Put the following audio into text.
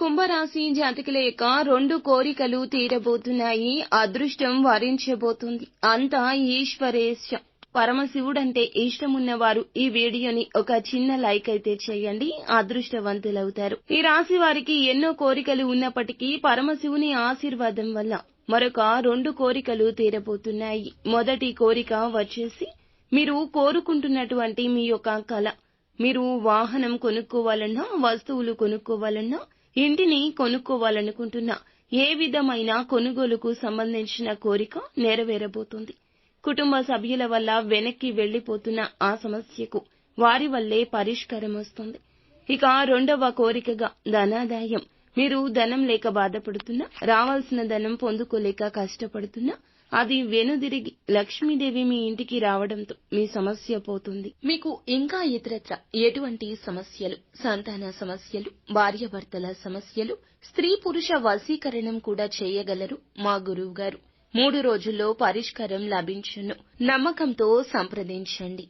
కుంభరాశి జాతకుల యొక్క రెండు కోరికలు తీరబోతున్నాయి. అదృష్టం వరించబోతుంది. అంతా ఈశ్వరేశ పరమశివుడంటే ఇష్టమున్నవారు ఈ వీడియోని ఒక చిన్న లైక్ అయితే చేయండి. అదృష్టవంతులవుతారు. ఈ రాశి వారికి ఎన్నో కోరికలు ఉన్నప్పటికీ పరమశివుని ఆశీర్వాదం వల్ల మరొక రెండు కోరికలు తీరబోతున్నాయి. మొదటి కోరిక వచ్చేసి మీరు కోరుకుంటున్నటువంటి మీ యొక్క కళ. మీరు వాహనం కొనుక్కోవాలన్నా వస్తువులు కొనుక్కోవాలన్నా ఇంటిని కొనుక్కోవాలనుకుంటున్నా ఏ విధమైన కొనుగోలుకు సంబంధించిన కోరిక నెరవేరబోతుంది. కుటుంబ సభ్యుల వల్ల వెనక్కి వెళ్ళిపోతున్న ఆ సమస్యకు వారి వల్లే పరిష్కారం వస్తుంది. ఇక రెండవ కోరికగా ధనాదాయం. మీరు ధనం లేక బాధపడుతున్నా రావాల్సిన ధనం పొందుకోలేక కష్టపడుతున్నా అది వెనుదిరిగి లక్ష్మీదేవి మీ ఇంటికి రావడంతో మీ సమస్య పోతుంది. మీకు ఇంకా ఇతరత్ర ఎటువంటి సమస్యలు సంతాన సమస్యలు భార్యాభర్తల సమస్యలు స్త్రీ పురుష వశీకరణం కూడా చేయగలరు? మా గురువు గారు మూడు రోజుల్లో పరిష్కారం లభించును. నమ్మకంతో సంప్రదించండి.